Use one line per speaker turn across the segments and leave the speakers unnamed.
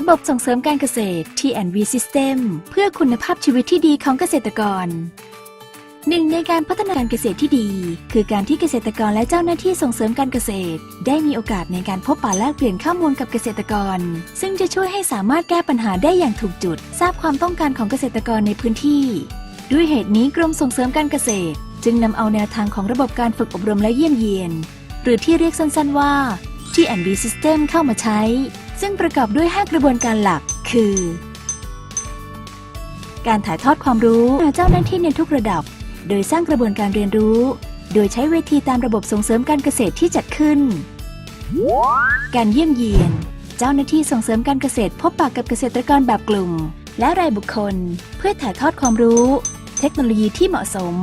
ระบบส่งเสริมการเกษตร T&V System เพื่อคุณภาพชีวิตที่ดีของเกษตรกรหนึ่งในการพัฒนาการเกษตรที่ดี คือการที่เกษตรกรและเจ้าหน้าที่ส่งเสริมการเกษตร ได้มีโอกาสในการพบปะแลกเปลี่ยนข้อมูลกับเกษตรกร ซึ่งจะช่วยให้สามารถแก้ปัญหาได้อย่างถูกจุด ทราบความต้องการของเกษตรกรในพื้นที่ ด้วยเหตุนี้กรมส่งเสริมการเกษตร จึงนำเอาแนวทางของระบบการฝึกอบรมและเยี่ยมเยียน หรือที่เรียกสั้นๆว่า T&V System เข้ามาใช้ ซึ่งประกอบด้วย 5 กระบวนการหลัก คือ การถ่ายทอดความรู้เจ้าหน้าที่ในทุกระดับ โดยสร้างกระบวนการเรียนรู้ โดยใช้เวทีตามระบบส่งเสริมการเกษตรที่จัดขึ้น การเยี่ยมเยียน เจ้าหน้าที่ส่งเสริมการเกษตร พบปะกับเกษตรกรแบบกลุ่ม และรายบุคคล เพื่อถ่ายทอดความรู้ เทคโนโลยีที่เหมาะสม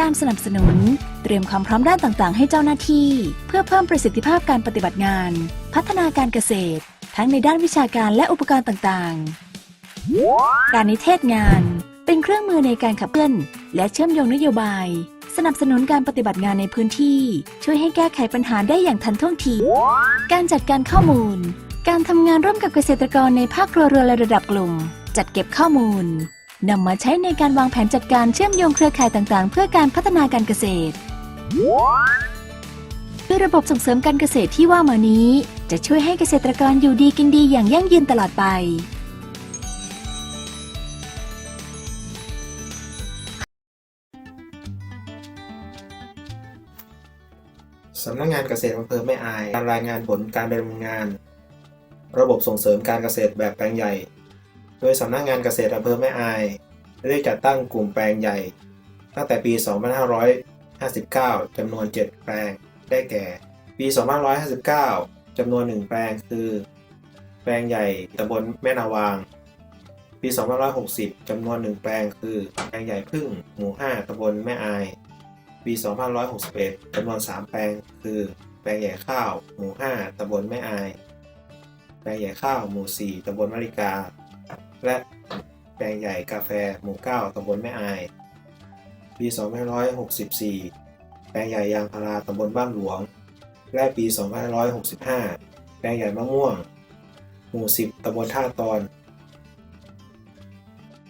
การสนับสนุน เตรียมความพร้อมด้านต่างๆ ให้เจ้าหน้าที่ เพื่อเพิ่มประสิทธิภาพการปฏิบัติงาน พัฒนาการเกษตร ทั้งในด้านวิชาการและอุปกรณ์ต่างๆ การนิเทศงาน เป็นเครื่องมือในการขับเคลื่อน และเชื่อมโยงนโยบาย สนับสนุนการปฏิบัติงานในพื้นที่ ช่วยให้แก้ไขปัญหาได้อย่างทันท่วงที การจัดการข้อมูล การทำงานร่วมกับเกษตรกรในภาคครัวเรือนและระดับกลุ่ม จัดเก็บข้อมูลนำมาใช้ในการวางแผนจัดการเชื่อมโยงเครือข่ายต่างๆ เพื่อการพัฒนาการเกษตร ด้วยระบบส่งเสริมการเกษตรที่ว่ามานี้ จะช่วยให้เกษตรกรอยู่ดีกินดีอย่างยั่งยืนตลอดไป
สำนักงงานเกษตรอำเภอแม่อายการรายงานผลการดำเนินงาน ระบบส่งเสริมการเกษตรแบบแปลงใหญ่ โดยสำนักงานเกษตรอำเภอแม่อาย ได้จัดตั้งกลุ่มแปลงใหญ่ ตั้งแต่ปี 2500 2559 จำนวน 7 แปลง ได้แก่ ปี 2559 จำนวน 1 แปลง คือ แปลงใหญ่ตำบลแม่นาวาง ปี 2560 จำนวน 1 แปลง คือ แปลงใหญ่พึ่ง หมู่ 5ตำบลแม่อาย ปี 2561 จำนวน 3 แปลง คือ แปลงใหญ่ข้าว หมู่ 5ตำบลแม่อาย แปลงใหญ่ข้าว หมู่ 4ตำบลมะริกา และแปลงใหญ่กาแฟ หมู่ 9ตำบลแม่อาย ปี 2564 แปลงใหญ่ยางพาราตำบลบ้านหลวง และปี 2565 แปลงใหญ่มะม่วง หมู่ 10ตำบลท่าตอน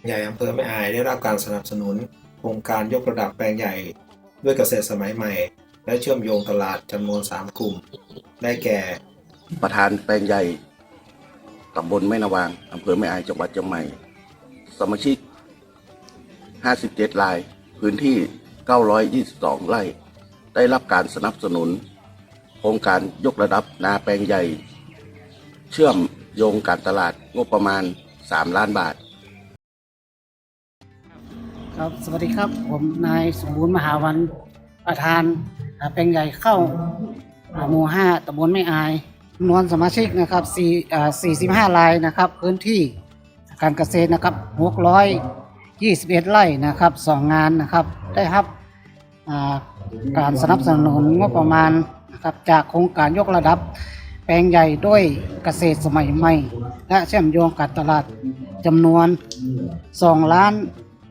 ใหญ่อำเภอแม่อายได้รับการสนับสนุน โครงการยกระดับแปลงใหญ่ด้วยเกษตรสมัยใหม่ และเชื่อมโยงตลาดจำนวน 3 กลุ่ม ได้แก่
ประธานแปลงใหญ่ตำบลแม่นาวางอำเภอแม่อายจังหวัดเชียงใหม่ สมาชิก 57ราย พื้นที่ 922 ไร่ ได้รับการสนับสนุน โครงการยกระดับนาแปลงใหญ่ เชื่อมโยงการตลาดงบประมาณ 3 ล้านบาท
ครับ สวัสดีครับ ผมนายสมบูรณ์มหาวันประธานอ่าแปลงใหญ่เข้าหมู่ห้าตำบลไม่อายจำนวนสมาชิกนะครับสี่อ่าสี่สิบห้ารายนะครับ พื้นที่การเกษตรนะครับห กร้อยยี่สิบเอ็ดไร่นะครับสองงานนะครับได้รับการสนับสนุนงบประมาณนะครับจากโครงการยกระดับ แปลงใหญ่ด้วยเกษตรสมัยใหม่ และเชื่อมโยงการตลาดจำนวน 2 ล้าน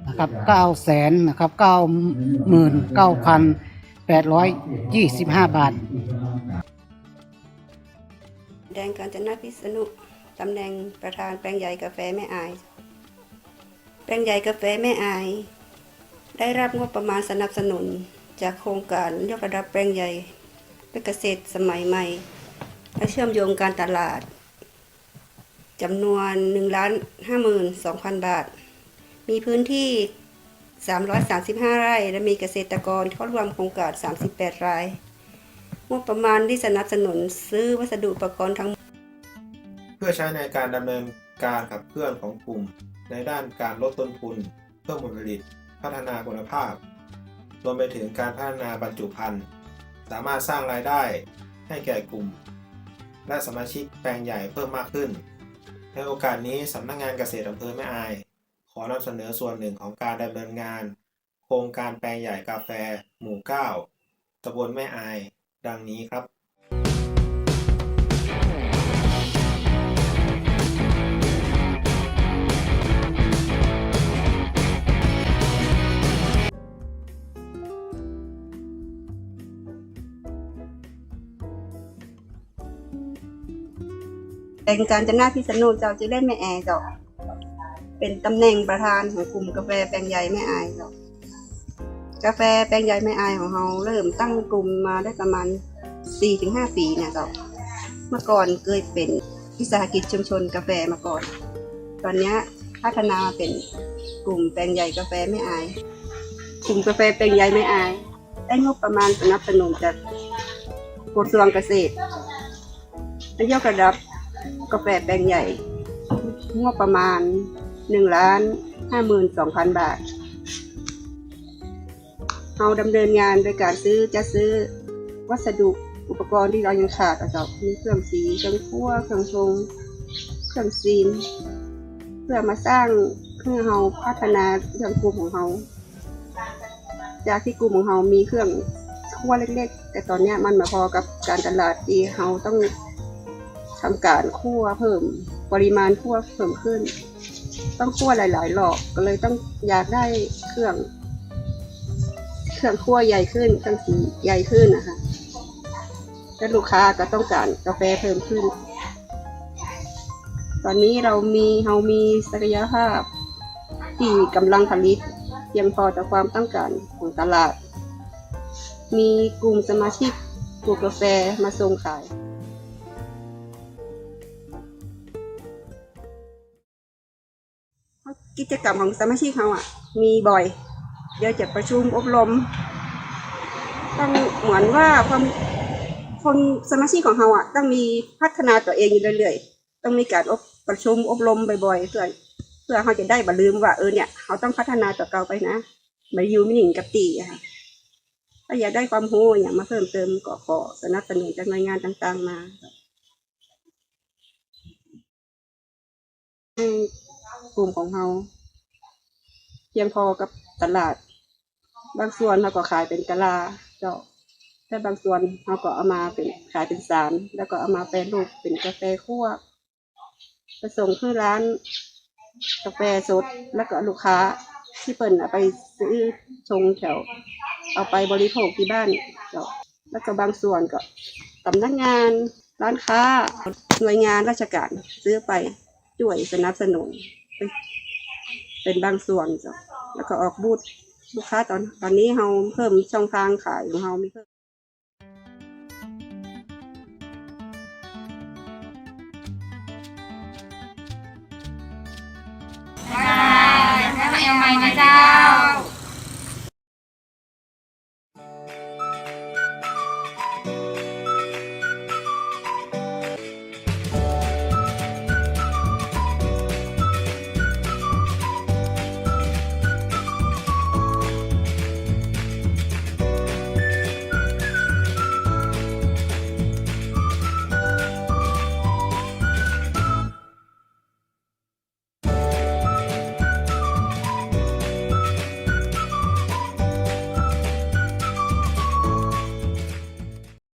นะครับ9แสนนะครับ99,825 บาท
แดงกาญจนาพิษณุตำแหน่งประธานแปลงใหญ่กาแฟแม่อาย แปลงใหญ่กาแฟแม่อาย ได้รับงบประมาณสนับสนุน จากโครงการยกระดับแปลงใหญ่เป็นเกษตรสมัยใหม่ และเชื่อมโยงการตลาดจำนวน1ล้าน52,000 บาท มีพื้นที่ 335 ไร่ และมีเกษตรกรเข้าร่วมโครงการ 38 ราย งบประมาณที่สนับสนุนซื้อวัสดุอุปกรณ์ทั้ง
เพื่อใช้ในการดำเนินการขับเคลื่อนของกลุ่ม ในด้านการลดต้นทุน เพิ่มผลผลิต พัฒนาคุณภาพ รวมไปถึงการพัฒนาบรรจุภัณฑ์ สามารถสร้างรายได้ให้แก่กลุ่ม และสมาชิกแปลงใหญ่เพิ่มมากขึ้น ในโอกาสนี้สำนักงงานเกษตรอำเภอแม่อาย ขอนำเสนอส่วนหนึ่งของการดำเนินงาน โครงการแปลงใหญ่กาแฟ หมู่ 9ตำบลแม่อาย ดังนี้ครับ
แปลงการจนาพิษณุเจ้าจะเล่นแม่แอร์เจ้าเป็นตำแหน่งประธานของกลุ่มกาแฟแปลงใหญ่แม่อายเจ้ากาแฟแปลงใหญ่แม่อายของเราเริ่มตั้งกลุ่มมาได้ประมาณ 4-5 ปีเนี่ยเจ้าเมื่อก่อนเคยเป็นวิสาหกิจชุมชนกาแฟมาก่อน ตอนนี้พัฒนาเป็นกลุ่มแปลงใหญ่กาแฟแม่อาย กลุ่มกาแฟแปลงใหญ่แม่อาย ได้งบประมาณสนับสนุนจากกระทรวงเกษตรและยกระดับ กาแฟแปลงใหญ่ งบประมาณหนึ่งล้านห้าหมื่นสองพันบาทเราดำเนินงานโดยการซื้อจะซื้อวัสดุอุปกรณ์ที่เรายังขาดอะเจ้ามีเครื่องสีเครื่องคั่วเครื่องชง เครื่องซีน เพื่อมาสร้างเพื่อเราพัฒนาเรื่องกลุ่มของเราจากที่กลุ่มของเรามีเครื่องคั่วเล็ก ๆ แต่ตอนนี้มันมาพอกับการตลาดที่เราต้อง ทำการคั่วเพิ่มปริมาณคั่วเพิ่มขึ้น ต้องคั่วหลายๆรอบก็เลยต้องอยากได้เครื่อง เครื่องคั่วใหญ่ขึ้นเครื่องสีใหญ่ขึ้นนะคะและลูกค้าก็ต้องการกาแฟเพิ่มขึ้น ตอนนี้เรามีเรามีศักยภาพ ที่กำลังผลิตเพียงพอต่อความต้องการของตลาด มีกลุ่มสมาชิกปลูกกาแฟมาส่งขาย กิจกรรมของสมาชิกเขาอะ มีบ่อย เดี๋ยวจะประชุมอบรมต้องเหมือนว่าความคนสมาชิกของเขาอะ ต้องมีพัฒนาตัวเองอยู่เรื่อยๆ ต้องมีการอบประชุมอบรมบ่อยๆเพื่อเพื่อเขาจะได้บลืมว่าเออเนี่ยเขาต้องพัฒนาตัวเก่าไปนะไมาอยู่ไม่หนิงกับตีค่ะถ้าอยากได้ความรู้อย่างมาเพิ่มเติมก็ขอสนับสนุนจากหน่วยงานต่างๆมา กลุ่มของเราเพียงพอกับตลาด บางส่วนเราก็ขายเป็นกะลาเจ้าแต่บางส่วนเราก็เอามาเป็นขายเป็นสาร แล้วก็เอามาแปรรูปเป็นกาแฟคั่วไปส่งที่ร้านกาแฟสดแล้วก็ลูกค้าที่เปิ่นไปซื้อชงแถว เอาไปบริโภคที่บ้านเจ้าแล้วก็บางส่วนก็สำนักงาน ร้านค้า หน่วยงานราชการซื้อไปช่วยสนับสนุน เป็นบางส่วนจ้ะแล้วก็ออกบูธลูกค้าตอนตอนนี้เราเพิ่มช่องทางขายของเรามีเพิ่ม
แล้วเอลใหมนะเจ้า